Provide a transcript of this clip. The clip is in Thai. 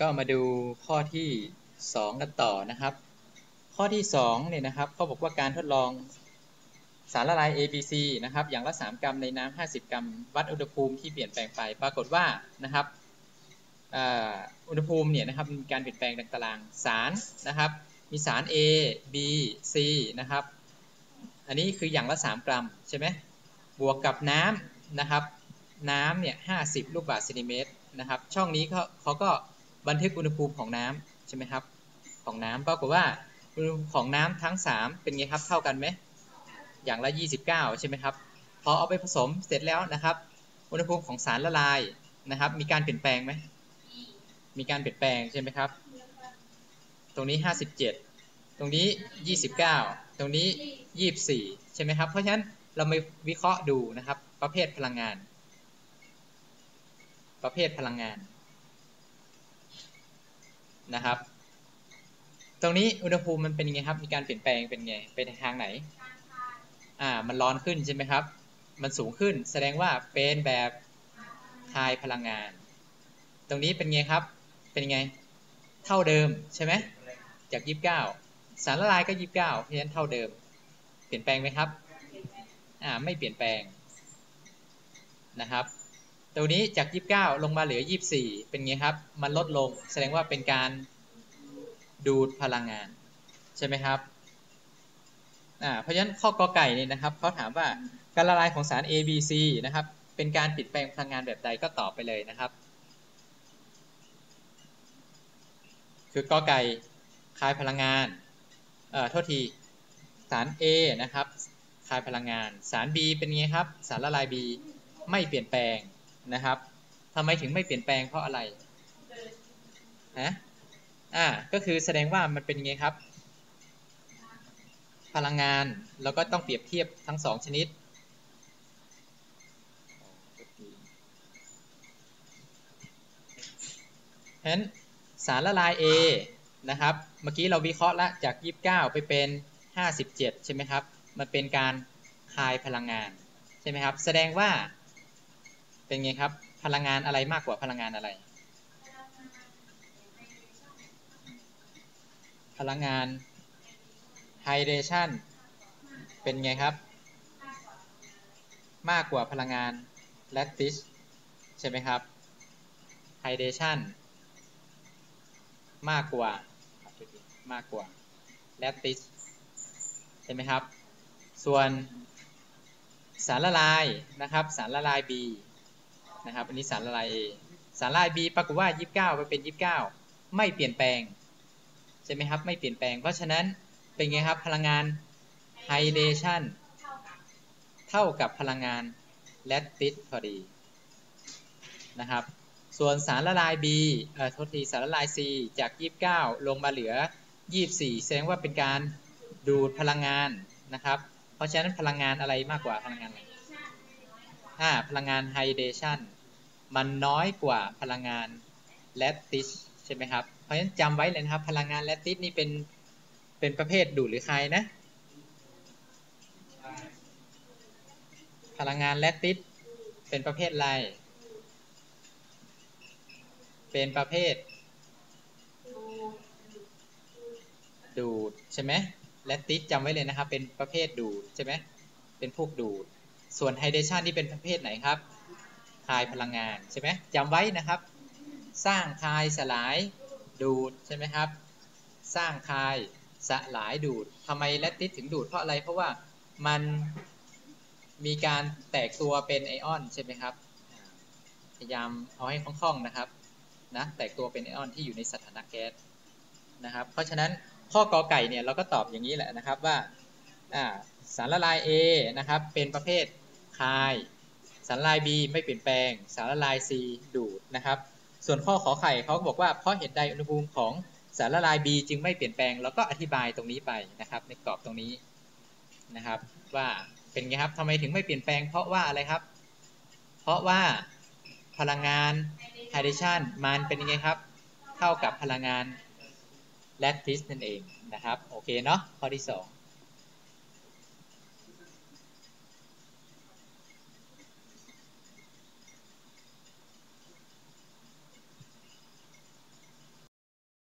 ก็มาดูข้อที่ 2 กันต่อนะครับ ข้อที่2เนี่ยนะครับเขาบอกว่าการทดลองสารละลาย ABC นะครับ อย่างละ 3 กรัมในน้ำ50 กรัม วัดอุณหภูมิที่เปลี่ยนแปลงไป ปรากฏว่านะครับอุณหภูมิเนี่ยนะครับมีการเปลี่ยนแปลงดังตารางสารนะครับ มีสาร A B C นะครับ อันนี้คืออย่างละ 3 กรัมใช่ไหมบวกกับน้ำนะครับ น้ำเนี่ย50ลูกบาศก์เซนติเมตรนะครับ ช่องนี้เขาเขาก็ บันทึกอุณหภูมิของน้ำใช่ไหมครับ ของน้ำปรากฏว่าอุณหภูมิของน้ำทั้ง 3 เป็นไงครับ เท่ากันไหมอย่างละ 29 ใช่ไหมครับ พอเอาไปผสมเสร็จแล้วนะครับ อุณหภูมิของสารละลายนะครับ มีการเปลี่ยนแปลงไหม มีการเปลี่ยนแปลงใช่ไหมครับ ตรงนี้ 57 ตรงนี้ 29 ตรงนี้ 24 ใช่ไหมครับ เพราะฉะนั้นเรามาวิเคราะห์ดูนะครับ ประเภทพลังงาน ประเภทพลังงาน นะครับ ตรงนี้อุณหภูมิมันเป็นไงครับ มีการเปลี่ยนแปลงเป็นไงไปทางไหน อ่า มันร้อนขึ้นใช่ไหมครับ มันสูงขึ้น แสดงว่าเป็นแบบทายพลังงาน ตรงนี้เป็นไงครับ เป็นไง เท่าเดิมใช่ไหมจาก29สารละลายก็29เพราะฉะนั้นเท่าเดิม เปลี่ยนแปลงไหมครับ อ่า ไม่เปลี่ยนแปลงนะครับ ตรงนี้จาก 29 ลงมาเหลือ 24 เป็นไงครับ มันลดลง แสดงว่าเป็นการดูดพลังงาน ใช่ไหมครับ อ่า เพราะฉะนั้นข้อกอไก่เนี่ยนะครับเขาถามว่าการละลายของสาร A B C นะครับ เป็นการเปลี่ยนแปลงพลังงานแบบใดก็ตอบไปเลยนะครับ คือกอไก่คายพลังงาน เอ่อ โทษที สาร A นะครับคายพลังงาน สาร B เป็นไงครับ สารละลาย B ไม่เปลี่ยนแปลง นะครับทำไมถึงไม่เปลี่ยนแปลงเพราะอะไรฮะอ่าก็คือแสดงว่ามันเป็นไงครับ พลังงานแล้วก็ต้องเปรียบเทียบทั้งสองชนิดเพราะฉะนั้นสารละลาย A นะครับ เมื่อกี้เราวิเคราะห์ละจาก 29 ไปเป็น 57 ใช่ไหมครับ มันเป็นการคายพลังงาน ใช่ไหมครับ แสดงว่า เป็นไงครับ พลังงานอะไรมากกว่าพลังงานอะไร พลังงานไฮเดรชันเป็นไงครับ มากกว่าพลังงานแลคติชใช่ไหมครับไฮเดรชันมากกว่ามากกว่าแลคติชใช่ไหมครับ ส่วนสารละลายนะครับ สารละลาย B นะครับ อันนี้สารละลาย A สารละลาย B ปรากฏว่า 29ไปเป็น 29 ไม่เปลี่ยนแปลงใช่ไหมครับ ไม่เปลี่ยนแปลง เพราะฉะนั้นเป็นไงครับ พลังงานไฮเดรชันเท่ากับพลังงานแลคติสพอดีนะครับ ส่วนสารละลาย B เอ่อโทษทีสารละลาย C จาก 29 ลงมาเหลือ 24 แสดงว่าเป็นการดูดพลังงานนะครับ เพราะฉะนั้นพลังงานอะไรมากกว่าพลังงานอะไร อ่าพลังงานไฮเดรชันมันน้อยกว่าพลังงานแลคติสใช่ไหมครับ เพราะฉะนั้นจำไว้เลยนะครับ พลังงานแลคติสนี่เป็นเป็นประเภทดูดหรือคายนะ พลังงานแลคติสเป็นประเภทอะไร เป็นประเภท ดูดใช่ไหมแลคติสจำไว้เลยนะครับ เป็นประเภทดูดใช่ไหมเป็นพวกดูด ส่วนไฮเดรชันที่เป็นประเภทไหนครับคายพลังงานใช่ไหมจำไว้นะครับ สร้างคายสลายดูดใช่ไหมครับ สร้างคายสลายดูดทำไมแลติสถึงดูดเพราะอะไรเพราะว่ามันมีการแตกตัวเป็นไอออนใช่ไหมครับพยายามเอาให้คล่องๆนะครับนะแตกตัวเป็นไอออนที่อยู่ในสถานะแก๊สนะครับ เพราะฉะนั้นข้อกอไก่เนี่ยเราก็ตอบอย่างนี้แหละนะครับว่าสารละลาย A นะครับเป็นประเภท คาย สารละลาย B ไม่เปลี่ยนแปลง สารละลาย C ดูดนะครับ ส่วนข้อขอไข่เขาบอกว่าเพราะเหตุใดอุณหภูมิของสารละลาย B จึงไม่เปลี่ยนแปลง แล้วก็อธิบายตรงนี้ไปนะครับ ในกรอบตรงนี้นะครับ ว่าเป็นไงครับทำไมถึงไม่เปลี่ยนแปลง เพราะว่าอะไรครับ เพราะว่าพลังงานไฮเดรชันมันเป็นยังไงครับ เท่ากับพลังงานแลคติสนั่นเองนะครับ โอเคเนาะข้อที่ 2